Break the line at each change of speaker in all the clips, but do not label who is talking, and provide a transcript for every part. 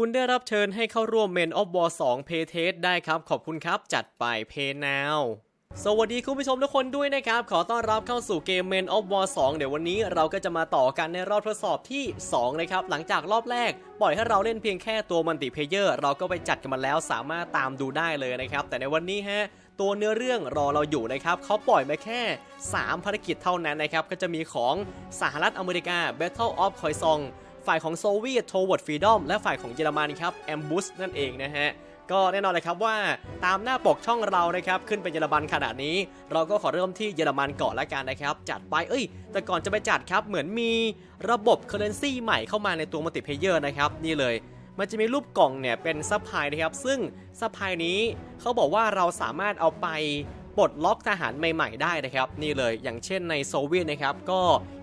คุณได้รับเชิญให้เข้าร่วม Men of War 2 Play Test ได้ครับ ขอบคุณครับ จัดไป Pay Now สวัสดีคุณผู้ชมทุกคนด้วยนะครับ ขอต้อนรับเข้าสู่เกม Men of War 2 เดี๋ยววันนี้เราก็จะมาต่อกันในรอบทดสอบที่ 2 นะครับ หลังจากรอบแรก ปล่อยให้เราเล่นเพียงแค่ตัวมัลติเพเยอร์ เราก็ไปจัดกันมาแล้วสามารถตามดูได้เลยนะครับ แต่ในวันนี้ฮะตัวเนื้อเรื่องรอเราอยู่นะครับเขาปล่อยมาแค่ 3 ภารกิจเท่านั้นนะครับ ก็จะมีของสหรัฐอเมริกา Battle of k o i s o n ฝ่ายของโซเวียต Toward Freedom และฝ่ายของเยอรมันครับ Ambush นั่นเองนะฮะก็แน่นอนเลยครับว่าตามหน้าปกช่องเรานะครับขึ้นเป็นเยอรมันขนาดนี้ เราก็ขอเริ่มที่เยอรมันก่อนละกันนะครับ จัดไปเอ้ย แต่ก่อนจะไปจัดครับเหมือนมีระบบ Currency ใหม่เข้ามาในตัวมัลติเพเยอร์นะครับนี่เลย มันจะมีรูปกล่องเนี่ยเป็นซัพพลายนะครับ ซึ่งซัพพลายนี้เขาบอกว่าเราสามารถเอาไปปลดล็อกทหารใหม่ ๆ ได้นะครับ นี่เลยอย่างเช่นในโซเวียตนะครับก็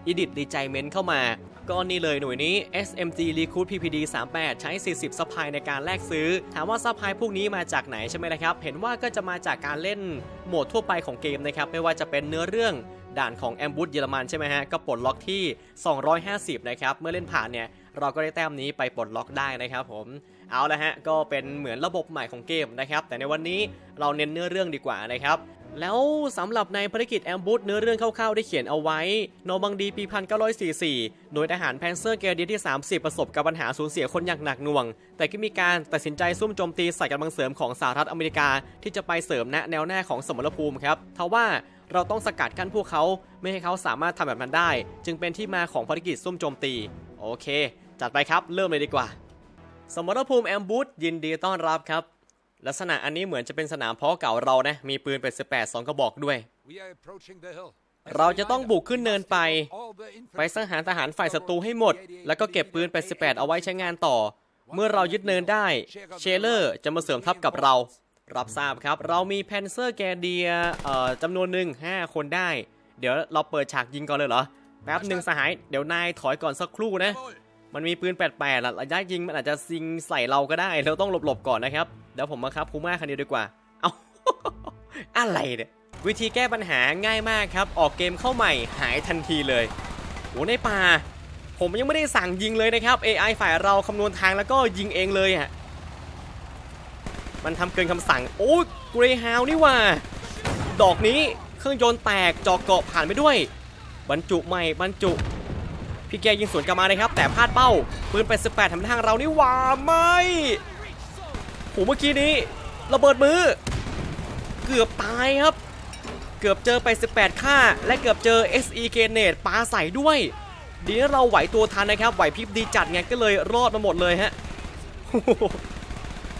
Edit r e g i m e n t เข้ามา ก็นี่เลยหน่วยนี้ SMG Recruit PPD 38 ใช้ 40ซัพพลายในการแลกซื้อ ถามว่าซัพพลายพวกนี้มาจากไหนใช่ไหมนะครับ เห็นว่าก็จะมาจากการเล่นโหมดทั่วไปของเกมนะครับ ไม่ว่าจะเป็นเนื้อเรื่องด่านของแอมบู h เยอรมันใช่ไหมฮะ ก็ปลดล็อกที่ 250 นะครับ เมื่อเล่นผ่านเนี่ย เราก็ได้แต้มนี้ไปปลดล็อกได้นะครับผม เอาละฮะก็เป็นเหมือนระบบใหม่ของเกมนะครับ แต่ในวันนี้เราเน้นเนื้อเรื่องดีกว่านะครับแล้วสำหรับในภารกิจแอมบู h เนื้อเรื่องคร่าวๆได้เขียนเอาไว้ โนบังดีปี 1944 หน่วยทหารแพนเซอร์เกเดียที่ 30 ประสบกับปัญหาสูญเสียคนอย่างหนักหน่วง แต่ก็มีการตัดสินใจซุ่มโจมตีใส่กำลังเสริมของสหรัฐอเมริกาที่จะไปเสริมณแนวหน้าของสมรภูมิครับทว่าเราต้องสกัดกั้นพวกเขาไม่ให้เขาสามารถทำแบบนั้นได้ จึงเป็นที่มาของภารกิจซุ่มโจมตี โอเค จัดไปครับเริ่มเลยดีกว่า สมรภูมิแอมบูธยินดีต้อนรับครับ ลักษณะอันนี้เหมือนจะเป็นสนามเพาะเก่าเรานะ มีปืนเป็น18 2 กระบอกด้วย เราจะต้องบุกขึ้นเนินไป ไปสังหารทหารฝ่ายศัตรูให้หมด แล้วก็เก็บปืน88เอาไว้ใช้งานต่อ เมื่อเรายึดเนินได้ เชเลอร์จะมาเสริมทัพกับเรา รับทราบครับ เรามีแพนเซอร์แกเดียเอ่อจำนวนหนึ่ง5 คนได้ เดี๋ยวเราเปิดฉากยิงก่อนเลยเหรอ แป๊บหนึ่งสหาย เดี๋ยวนายถอยก่อนสักครู่นะ มันมีปืน 88ล่ะระยะยิงมันอาจจะซิงใส่เราก็ได้ เราต้องหลบๆก่อนนะครับ เดี๋ยวผมมาครับคูม่าคันเดียวดีกว่า เอาอะไรเนี่ย วิธีแก้ปัญหาง่ายมากครับ ออกเกมเข้าใหม่หายทันทีเลยโอ้ในป่า ผมยังไม่ได้สั่งยิงเลยนะครับ AI ฝ่ายเราคำนวณทางแล้วก็ยิงเองเลยอะมันทำเกินคำสั่ง โอ้ยกรฮาวนี่ว่า ดอกนี้เครื่องยนต์แตกจอกเกาะผ่านไปด้วย บรรจุใหม่บรรจุ พี่แกยิงสวนกลับมาเลยครับ แต่พลาดเป้า ปืน88ทำทางเรานี่หว่าไม่โหเมื่อกี้นี้ระเบิดมือ เกือบตายครับ เกือบเจอไป 18 ค่า และเกือบเจอ SE เกเนตปาใส่ด้วย ดีนะเราไหวตัวทันนะครับ ไหวพริบดีจัดไงก็เลยรอดมาหมดเลยฮะ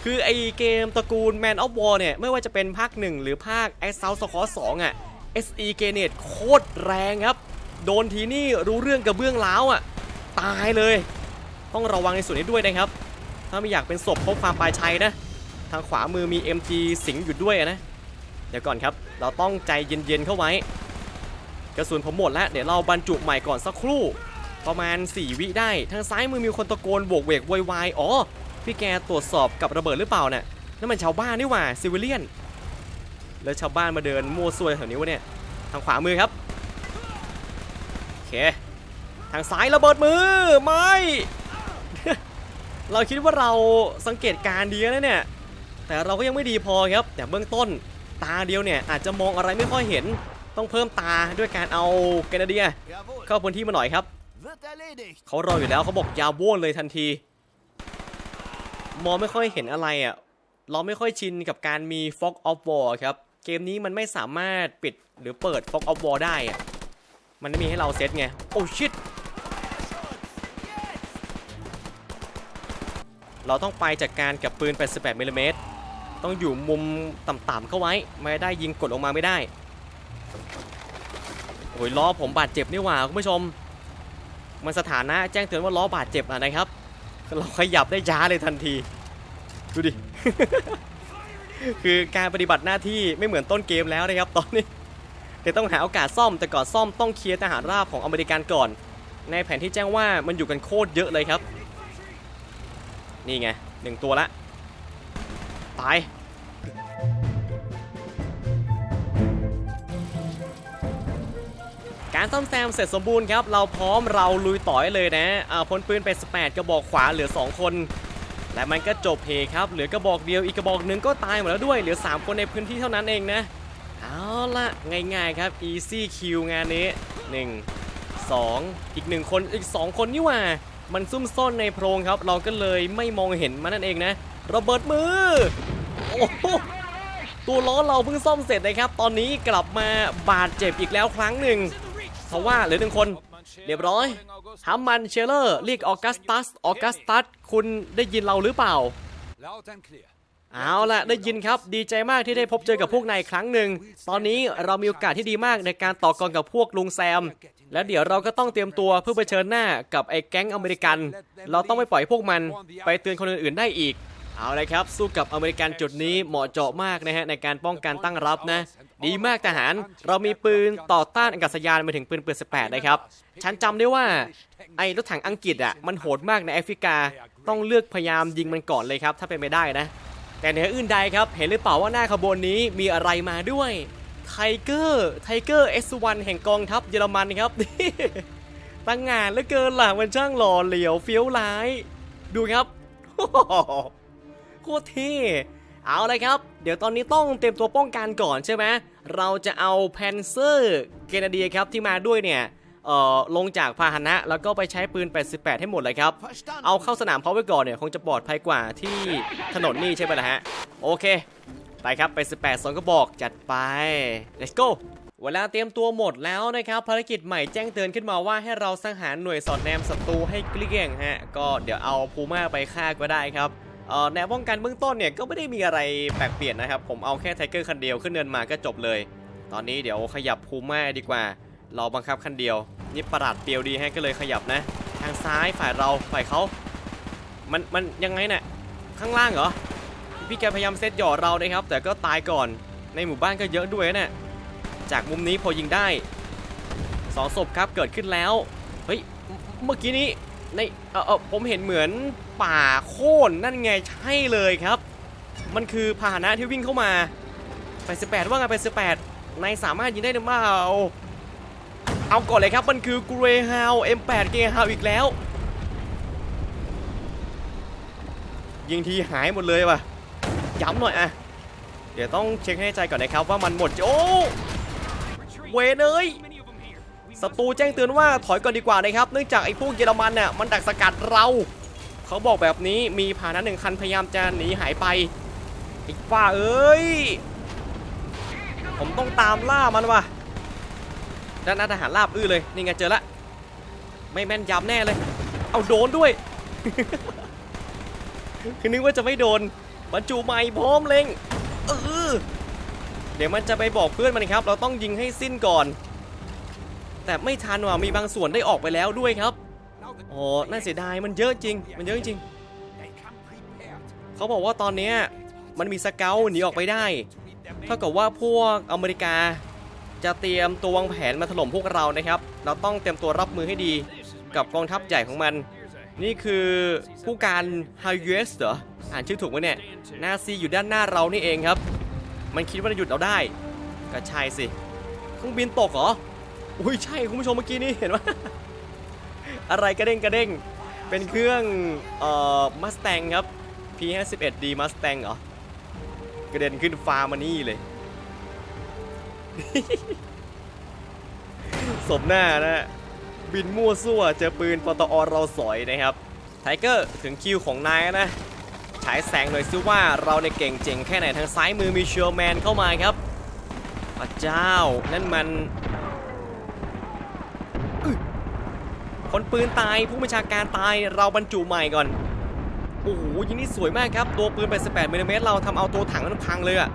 คือไอเกมตระกูล Man of War เนี่ย ไม่ว่าจะเป็นภาค 1 หรือภาค a s s a u l t Squad 2อะ SE เกเนตโคตรแรงครับ โดนทีนี่รู้เรื่องกับเบื้องล้าวอะ ตายเลย ต้องระวังในส่วนนี้ด้วยนะครับ ถ้าไม่อยากเป็นศพพบความปลายชัยนะ ทางขวามือมี MG สิงอยู่ด้วยนะ เดี๋ยวก่อนครับ เราต้องใจเย็นๆเข้าไว้ กระสุนผมหมดแล้ว เดี๋ยวเราบรรจุใหม่ก่อนสักครู่ ประมาณ 4 วิได้ ทางซ้ายมือมีคนตะโกนโบกเวกโวยวายอ๋อ พี่แกตรวจสอบกับระเบิดหรือเปล่าเนี่ยนั่นมันชาวบ้านนี่หว่าซิวิเลียน แล้วชาวบ้านมาเดินมั่วซั่วแถวนี้วะเนี่ย ทางขวามือครับ เค ทางซ้ายระเบิดมือ ไม่ เราคิดว่าเราสังเกตการณ์ดีแล้วเนี่ย แต่เราก็ยังไม่ดีพอครับ แต่เบื้องต้นตาเดียวเนี่ยอาจจะมองอะไรไม่ค่อยเห็น ต้องเพิ่มตาด้วยการเอาแกนาเดีย เข้าพื้นที่มาหน่อยครับ เขารออยู่แล้วเขาบอกยาโว่นเลยทันที มองไม่ค่อยเห็นอะไรอะ เราไม่ค่อยชินกับการมี Fog of War ครับ เกมนี้มันไม่สามารถปิดหรือเปิด Fog of War ได้อะ มันไม่มีให้เราเซตไง โอ้ชิตเราต้องไปจัดการกับปืน 88มิลลิเมตรต้องอยู่มุมต่ำๆเข้าไว้ ไม่ได้ยิงกดลงมาไม่ได้ โอ้ยล้อผมบาดเจ็บนี่หว่าคุณผู้ชม มันสถานะแจ้งเตือนว่าล้อบาดเจ็บอะนะครับ เราขยับได้ช้าเลยทันที ดูดิ คือการปฏิบัติหน้าที่ไม่เหมือนต้นเกมแล้วนะครับตอนนี้ เดี๋ยวต้องหาโอกาสซ่อมแต่ก่อนซ่อมต้องเคลียร์ทหารราบของอเมริกันก่อน ในแผนที่แจ้งว่ามันอยู่กันโคตรเยอะเลยครับ นี่ไงหนึ่งตัวละตายการซ่อมแซมเสร็จสมบูรณ์ครับ เราพร้อมเราลุยต่อยเลยนะอ่าพ้นปืนไป 18 กระบอกขวาเหลือ 2 คน และมันก็จบเพครับ เหลือกระบอกเดียวอีกกระบอกหนึ่งก็ตายหมดแล้วด้วย เหลือ 3 คนในพื้นที่เท่านั้นเองนะ เอาละง่ายๆครับ easy kill งานนี้ 1 2 อีก 1 คนอีก 2 คนนี่ว่า มันซุ่มซ่อนในโพรงครับ เราก็เลยไม่มองเห็นมันนั่นเองนะระเบิดมือ โอ้โหตัวล้อเราเพิ่งซ่อมเสร็จนะครับ ตอนนี้กลับมาบาดเจ็บอีกแล้วครั้งหนึ่งเพราะว่าเหลือหนึ่งคน เรียบร้อยฮัมมันเชลเลอร์เรียกออกัสตัสออกัสตัสคุณได้ยินเราหรือเปล่า เอาล่ะได้ยินครับดีใจมากที่ได้พบเจอกับพวกนายครั้งหนึ่ง ตอนนี้เรามีโอกาสที่ดีมากในการต่อกรกับพวกลุงแซม แล้วเดี๋ยวเราก็ต้องเตรียมตัวเพื่อเผชิญหน้ากับไอ้แก๊งอเมริกัน เราต้องไม่ปล่อยพวกมันไปเตือนคนอื่นๆได้อีก เอาเลยครับ สู้กับอเมริกันจุดนี้เหมาะเจาะมากนะฮะในการป้องกันตั้งรับนะ ดีมากทหาร เรามีปืนต่อต้านอากาศยานมาถึงปืนเปิด18นะครับ ฉันจำได้ว่าไอ้รถถังอังกฤษอะมันโหดมากในแอฟริกา ต้องเลือกพยายามยิงมันก่อนเลยครับ ถ้าเป็นไปได้นะ แต่เหนืออื่นใดครับ เห็นหรือเปล่าว่าหน้าขบวนนี้มีอะไรมาด้วยไทเกอร์ไทเกอร์ S1 แห่งกองทัพเยอรมันครับตั้งงานเหลือเกินล่ะมันช่างหล่อเหลียวเฟี้ยวร้าย ดูครับโคตรเท่เอาเลยครับ เดี๋ยวตอนนี้ต้องเตรียมตัวป้องกันก่อนใช่ไหมเราจะเอาแพนเซอร์เกนาเดียครับที่มาด้วยเนี่ย เอ่อลงจากพาหนะ แล้วก็ไปใช้ปืน 88 ให้หมดเลยครับ เอาเข้าสนามเพาไว้ก่อนเนี่ยคงจะปลอดภัยกว่าที่ถนนนี่ใช่ไหมล่ะฮะ โอเค ไปครับไป 18สองกระบอกจัดไป let's go เวลาเตรียมตัวหมดแล้วนะครับ ภารกิจใหม่แจ้งเตือนขึ้นมาว่าให้เราสังหารหน่วยสอดแนมศัตรูให้เกลี้ยงฮะ ก็เดี๋ยวเอาพูม่าไปฆ่าก็ได้ครับเอ่อแนวป้องกันเบื้องต้นเนี่ยก็ไม่ได้มีอะไรแปลกเปลี่ยนนะครับ ผมเอาแค่ไทเกอร์คันเดียวขึ้นเนินมาก็จบเลย ตอนนี้เดี๋ยวขยับพูม่าดีกว่า เราบังคับคันเดียว นี่ประหลาดเปรียวดีให้ก็เลยขยับนะ ทางซ้ายฝ่ายเราฝ่ายเขามันมันยังไงเนี่ยข้างล่างเหรอพี่แกพยายามเซตหย่อเรานะครับ แต่ก็ตายก่อนในหมู่บ้านก็เยอะด้วยนะเนี่ยจากมุมนี้พอยิงได้สองศพครับเกิดขึ้นแล้วเฮ้ยเมื่อกี้นี้ในเออเออผมเห็นเหมือนป่าโค่นนั่นไงใช่เลยครับ มันคือพาหนะที่วิ่งเข้ามาไป18ว่าไงไป18นายสามารถยิงได้หรือเปล่า เอาก่อนเลยครับมันคือ Greyhound M8 Greyhound อีกแล้ว ยิงทีหายหมดเลยว่ะย้ำหน่อยอะเดี๋ยวต้องเช็คให้ใจก่อนนะครับว่ามันหมดโอ้เวเอ้ยศัตรูแจ้งเตือนว่าถอยก่อนดีกว่านะครับ เนื่องจากไอ้พวกเยอรมันเนี่ยมันดักสกัดเรา เขาบอกแบบนี้มีพาหนะหนึ่งคันพยายามจะหนีหายไปไอ้ป้าเอ้ย ผมต้องตามล่ามันว่ะ ด้านหน้าทหารลาบอื้อเลยนี่ไงเจอละไม่แม่นยำแน่เลย เอาโดนด้วย คือนึกว่าจะไม่โดนบรรจุใหม่พร้อมเล็งเออเดี๋ยวมันจะไปบอกเพื่อนมันครับ เราต้องยิงให้สิ้นก่อน แต่ไม่ทันว่ะมีบางส่วนได้ออกไปแล้วด้วยครับโอ้น่าเสียดายมันเยอะจริง มันเยอะจริงเขาบอกว่าตอนนี้มันมีสเกลหนีออกไปได้ เท่ากับว่าพวกอเมริกา จะเตรียมตัววางแผนมาถล่มพวกเรานะครับ เราต้องเตรียมตัวรับมือให้ดีกับกองทัพใหญ่ของมัน นี่คือผู้การฮายูเอสเหรอ อ่านชื่อถูกไหมเนี่ย นาซีอยู่ด้านหน้าเรานี่เองครับ มันคิดว่าจะหยุดเราได้ ก็ใช่สิเครื่องบินตกเหรอ อุ้ยใช่คุณผู้ชมเมื่อกี้นี้เห็นว่าอะไรกระเด้งกระเด้ง เป็นเครื่องเอ่อมัสแตงครับ P51D Mustang เหรอกระเด็นขึ้นฟ้ามานี่เลย สมหน้านะ บินมั่วซั่วเจอปืนปตอเราสอยนะครับ ไทเกอร์ถึงคิวของนายนะฉายแสงหน่อยซิว่าเราในยเก่งเจ๋งแค่ไหนทางซ้ายมือมีเชอร์แมนเข้ามาครับพระเจ้า นั่นมันคนปืนตายผู้บัญชาการตายเราบรรจุใหม่ก่อน โอ้โหยิงนี่สวยมากครับ ตัวปืน 88มิลลิเมตรเราทำเอาตัวถังมันพังเลยอะ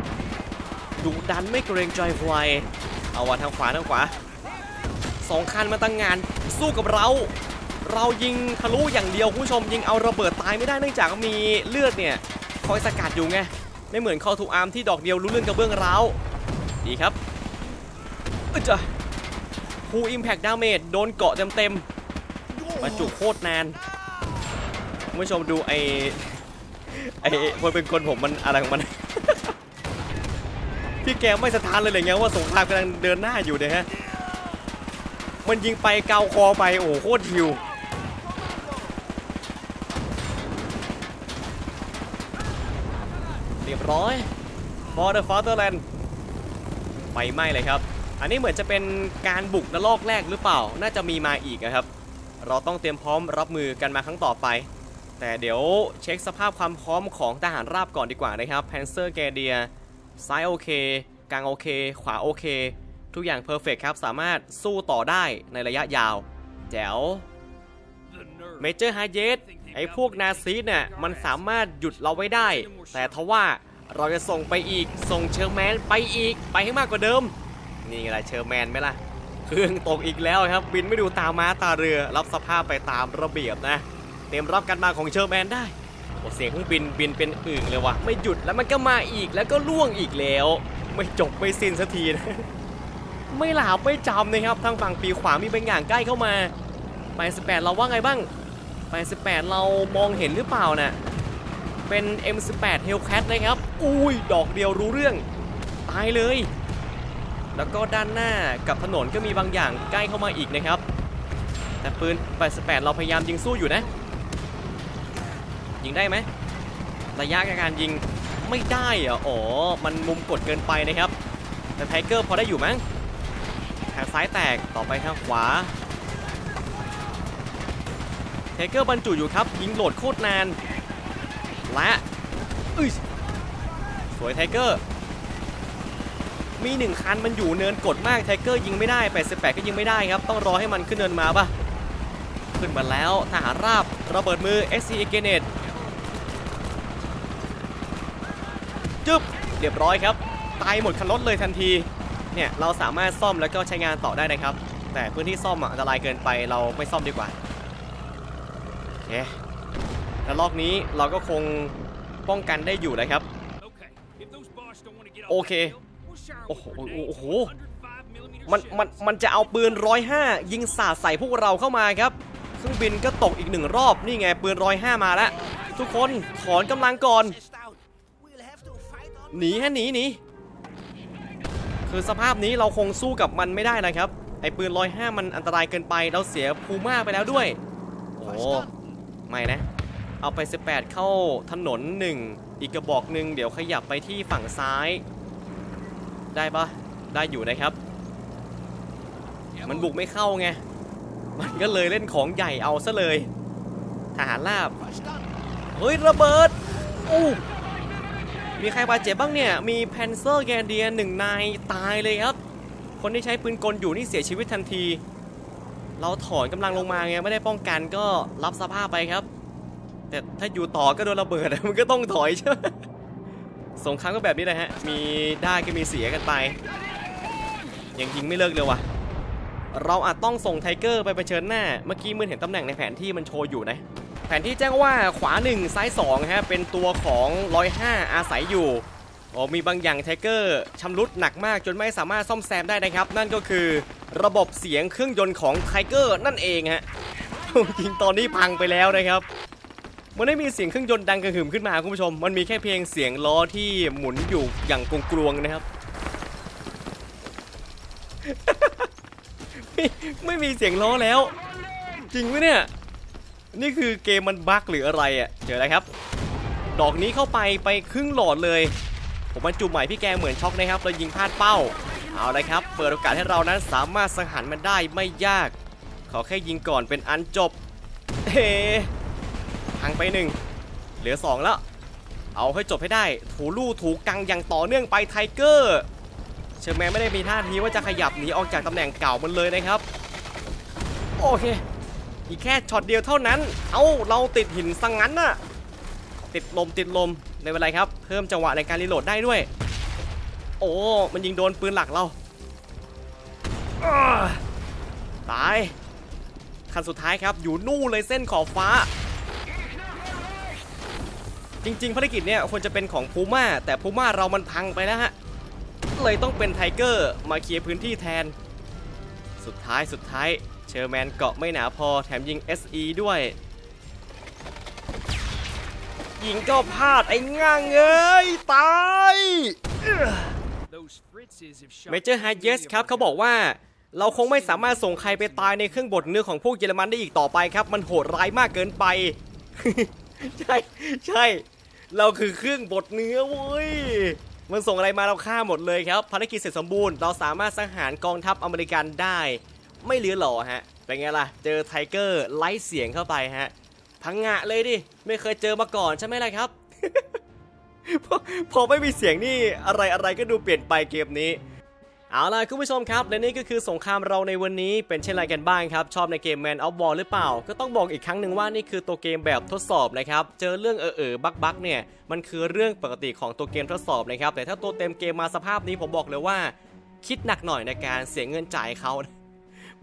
ดุดันไม่เกรงใจใครเอาวะทางขวาทางขวาสองคันมาตั้งงานสู้กับเรา เรายิงทะลุอย่างเดียวคุณผู้ชมยิงเอาระเบิดตายไม่ได้เนื่องจากมีเลือดเนี่ยคอยสกัดอยู่ไงไม่เหมือนคอทูอาร์มที่ดอกเดียวรู้เรื่องกระเบื้องร้าวดีครับอึจ้ะฟูอิมแพกดาเมจโดนเกาะเต็มๆมาจุโคตรนานคุณผู้ชมดูไอไอมันเป็นคนผมมันอะไรของมัน พี่แกไม่สะท้านเลยเลยไงว่าสงครามกำลังเดินหน้าอยู่เนี่ยฮะ มันยิงไปเกาคอไปโอ้โหโคตรฮิวเรียบร้อย For the Fatherland ไฟไหม้เลยครับ อันนี้เหมือนจะเป็นการบุกระลอกแรกหรือเปล่า น่าจะมีมาอีกนะครับ เราต้องเตรียมพร้อมรับมือกันมาครั้งต่อไป แต่เดี๋ยวเช็คสภาพความพร้อมของทหารราบก่อนดีกว่านะครับ Panzer g a r d i a ซ้ายโอเค กลางโอเค ขวาโอเค ทุกอย่างเพอร์เฟกครับ สามารถสู้ต่อได้ในระยะยาว แจ๋วเมเจอร์ไฮเยสไอ้พวกนาซีเนี่ยมันสามารถหยุดเราไว้ได้ แต่ทว่าเราจะส่งไปอีก ส่งเชอร์แมนไปอีก ไปให้มากกว่าเดิม นี่ไงล่ะเชอร์แมนไหมล่ะ เครื่องตกอีกแล้วครับ บินไม่ดูตาม้าตาเรือ รับสภาพไปตามระเบียบนะ เตรียมรับกันมาของเชอร์แมนได้ โอเสียงเครื่องบินบินเป็นอึ่งเลยวะไม่หยุดแล้วมันก็มาอีกแล้วก็ล่วงอีกแล้ว ไม่จบไม่สิ้นสักทีนะไม่หลาบไม่จำนะครับทางฝั่งปีขวามีบางอย่างใกล้เข้ามาไป18เราว่าไงบ้าง88เรามองเห็นหรือเปล่าน่ะเป็น M18 Hellcat นะครับ อุ้ย ดอกเดียวรู้เรื่อง ตายเลย แล้วก็ด้านหน้ากับถนนก็มีบางอย่างใกล้เข้ามาอีกนะครับ แต่ปืน 88 เราพยายามยิงสู้อยู่นะ ยิงได้ไหมระยะการยิงไม่ได้เหรออ๋อ มันมุมกดเกินไปนะครับ แต่ไทเกอร์พอได้อยู่มั้งทางซ้ายแตกต่อไปทางขวาเทเกอร์บรรจุอยู่ครับ ยิงโหลดโคตรนาน และอุ้ยสวยไทเกอร์มีหนึ่งคันมันอยู่เนินกดมากไทเกอร์ยิงไม่ได้ 88 ก็ยิงไม่ได้ครับ ต้องรอให้มันขึ้นเนินมาปะขึ้นมาแล้วทหารราบระเบิดมือ SC e g e n e t จึ๊บ เรียบร้อยครับ ตายหมดคันรถเลยทันที เนี่ยเราสามารถซ่อมแล้วก็ใช้งานต่อได้นะครับ แต่พื้นที่ซ่อมอะอันตรายเกินไปเราไม่ซ่อมดีกว่าโอเคแล้วรอบนี้เราก็คงป้องกันได้อยู่นะครับ
Okay. If those Bosch don't want to get
Okay.
off the hill, we'll shower
โอ้โห โอ้โห มัน มัน มันจะเอาปืน105ยิงสาดใส่พวกเราเข้ามาครับเครื่องบินก็ตกอีกหนึ่งรอบ นี่ไงปืน105มาแล้ว ทุกคนถอนกำลังก่อน หนีฮะหนีหนีคือสภาพนี้เราคงสู้กับมันไม่ได้นะครับ ไอปืน105มันอันตรายเกินไปเราเสียพูม่าไปแล้วด้วย โอ้ไม่นะ เอาไป 18 เข้าถนนหนึ่งอีกกระบอกหนึ่งเดี๋ยวขยับไปที่ฝั่งซ้าย ได้ปะได้อยู่นะครับ มันบุกไม่เข้าไง มันก็เลยเล่นของใหญ่เอาซะเลยทหารลาบ เฮ้ยระเบิดอู้ มีใครบาดเจ็บบ้างเนี่ย มีแพนเซอร์แกนเดียหนึ่งนายตายเลยครับ คนที่ใช้ปืนกลอยู่นี่เสียชีวิตทันที เราถอนกำลังลงมาไงไม่ได้ป้องกันก็รับสภาพไปครับ แต่ถ้าอยู่ต่อก็โดนระเบิดมันก็ต้องถอยใช่ไหมสงครามก็แบบนี้แหละฮะ มีได้ก็มีเสียกันไป ยังยิงไม่เลิกเลยว่ะ เราอาจต้องส่งไทเกอร์ไปเผชิญหน้า เมื่อกี้มือเห็นตำแหน่งในแผนที่มันโชว์อยู่นะ แผนที่แจ้งว่าขวา 1 ซ้าย2ฮะเป็นตัวของ105อาศัยอยู่โอ้มีบางอย่างไทเกอร์ชำรุดหนักมากจนไม่สามารถซ่อมแซมได้นะครับ นั่นก็คือระบบเสียงเครื่องยนต์ของไทเกอร์นั่นเองฮะจริงตอนนี้พังไปแล้วนะครับมันไม่มีเสียงเครื่องยนต์ดังกระหึ่มขึ้นมาคุณผู้ชม มันมีแค่เพียงเสียงล้อที่หมุนอยู่อย่างกลวงๆนะครับ ไม่ไม่มีเสียงล้อแล้ว จริงไหมเนี่ย นี่คือเกมมันบั๊กหรืออะไรอะ่ะเจออะไรครับ ดอกนี้เข้าไปไปครึ่งหลอดเลย ผมบรรจุใหม่พี่แกเหมือนช็อกนะครับเรายิงพลาดเป้า เอาเลยครับ เปิดโอกาสให้เรานั้นสามารถสังหารมันได้ไม่ยาก ขอแค่ยิงก่อนเป็นอันจบเฮ้พังไปหนึ่งเหลือสองแล้ว เอาให้จบให้ได้ ถูลู่ถูกังอย่างต่อเนื่องไปไทเกอร์เชอร์แมนไม่ได้มีท่าทีว่าจะขยับหนีออกจากตำแหน่งเก่ามันเลยนะครับ โอเค อีกแค่ช็อตเดียวเท่านั้น เอ้าเราติดหินสังงั้นน่ะ ติดลมติดลมไม่เป็นไรครับ เพิ่มจังหวะในการรีโหลดได้ด้วย โอ้ มันยิงโดนปืนหลักเราอ้าตาย คันสุดท้ายครับ อยู่นู่นเลยเส้นขอบฟ้า จริงๆภารกิจเนี่ยควรจะเป็นของพูม่า แต่พูม่าเรามันพังไปแล้วฮะ เลยต้องเป็นไทเกอร์มาเคลียร์พื้นที่แทน สุดท้ายสุดท้าย เชอร์แมนเกาะไม่หนาพอแถมยิง SE ด้วย ยิงก็พลาดไอ้ง่างเอ้ย ตายเมเจอร์ไฮเยสครับเขาบอกว่าเราคงไม่สามารถส่งใครไปตายในเครื่องบดเนื้อของพวกเยอรมันได้อีกต่อไปครับ มันโหดร้ายมากเกินไป ใช่ใช่ เราคือเครื่องบดเนื้อเว้ยมันส่งอะไรมาเราฆ่าหมดเลยครับภารกิจเสร็จสมบูรณ์ เราสามารถสังหารกองทัพอเมริกันได้ ไม่เหลือหล่อฮะเป็นไงล่ะ เจอไทเกอร์ไล่เสียงเข้าไปฮะ พังงะเลยดิ ไม่เคยเจอมาก่อนใช่ไหมล่ะครับพอพอไม่มีเสียงนี่อะไรอะไรก็ดูเปลี่ยนไปเกมนี้เอาล่ะคุณผู้ชมครับ และนี่ก็คือสงครามเราในวันนี้เป็นเช่นไรกันบ้างครับ ชอบในเกม Man of War หรือเปล่า ก็ต้องบอกอีกครั้งหนึ่งว่านี่คือตัวเกมแบบทดสอบนะครับ เจอเรื่องเออเออบักบักเนี่ย มันคือเรื่องปกติของตัวเกมทดสอบนะครับ แต่ถ้าตัวเต็มเกมมาสภาพนี้ผมบอกเลยว่า คิดหนักหน่อยในการเสียเงินจ่ายเขานะ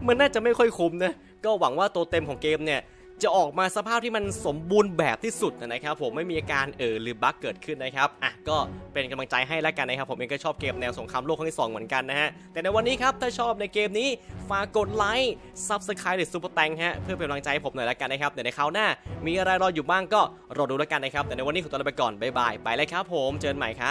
มันน่าจะไม่ค่อยคุ้มนะ ก็หวังว่าตัวเต็มของเกมเนี่ยจะออกมาสภาพที่มันสมบูรณ์แบบที่สุดนะครับ ผมไม่มีอาการเออหรือบั๊กเกิดขึ้นนะครับอะก็เป็นกำลังใจให้แล้วกันนะครับ ผมเองก็ชอบเกมแนวสงครามโลกครั้งที่สองเหมือนกันนะฮะแต่ในวันนี้ครับถ้าชอบในเกมนี้ฝากกดไลค์ซับสไครต์หรือซูเปอร์แตงฮะเพื่อเป็นกำลังใจให้ผมหน่อยแล้วกันนะครับเดี๋ยวในคราวหน้า มีอะไรรออยู่บ้างก็รอดูแล้วกันนะครับแต่ในวันนี้ขอตัวลาไปก่อนบ๊ายบายไปเลยครับ ผมเจอกันใหม่ครับ